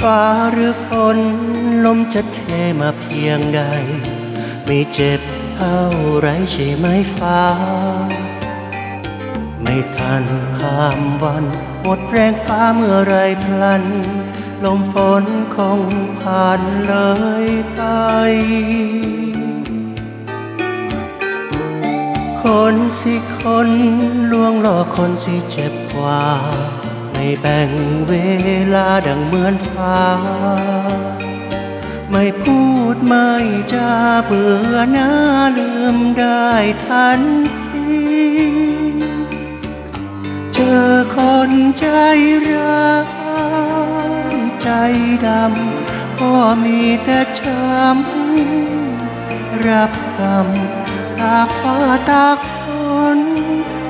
ฟ้าหรือฝนลมจะเทมาเพียงใด ไม่เจ็บเท่าไรใช่ไหมฟ้า ไม่ทันข้ามวัน หมดแรงฟ้าเมื่อไรพลัน ลมฝนคงผ่านเลยไปคนสิคนลวงหลอกคนสิเจ็บกว่า ไม่แบ่งเวลาดังเหมือนฟ้า ไม่พูดไม่จาเบื่อหน้าลืมได้ทันที เจอคนใจร้ายใจดำก็มีแต่ช้ำรับกรรมตากฟ้าตากฝน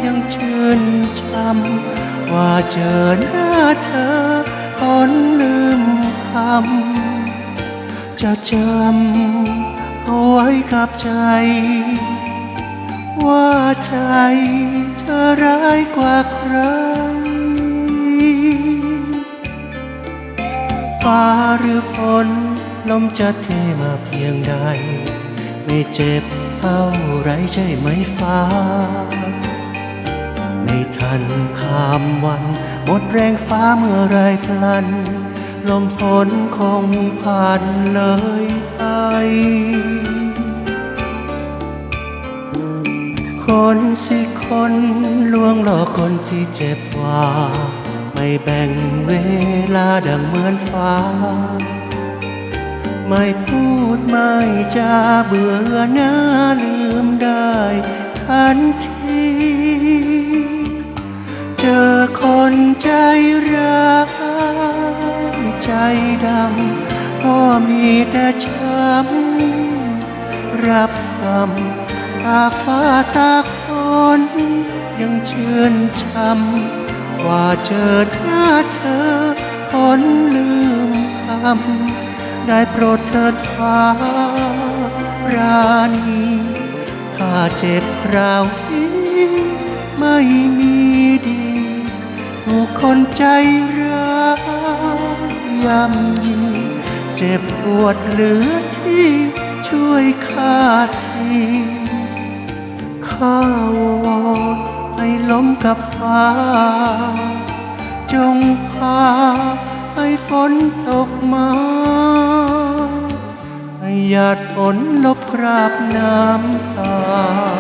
ยังชื่นช้ำ ว่าเจอหน้าเธอคนลืมคำ จะจำเอาไว้กับใจ ว่าใจเธอร้ายกว่าใครฟ้าหรือฝนลมจะเทมาเพียงใด ไม่เจ็บเท่าไรใช่ไหมฟ้า ไม่ทันข้ามวัน หมดแรงฟ้าเมื่อไรพลัน ลมฝนคงผ่านเลยไปคนสิคนลวงหลอกคนสิเจ็บว่าไม่แบ่งเวลาดังเหมือนฟ้า ไม่พูดไม่จาเบื่อหน้าลืมได้ทันที เจอคนใจร้ายใจดำก็มีแต่ช้ำรับกรรมตาฟ้าตากฝนยังเชื่นช้ำว่าเจอหน้าเธอคนลืมคำได้โปรดเถิดฟ้ารานีข้าเจ็บคราวนี้ไม่มี ดี ถูกคนใจร้ายย่ำยีเจ็บปวดเหลือที่ช่วยข้าทีข้าวอนให้ล้มกับฟ้า จงพาให้ฝนตกมาให้หยาดฝนลบคราบน้ำตา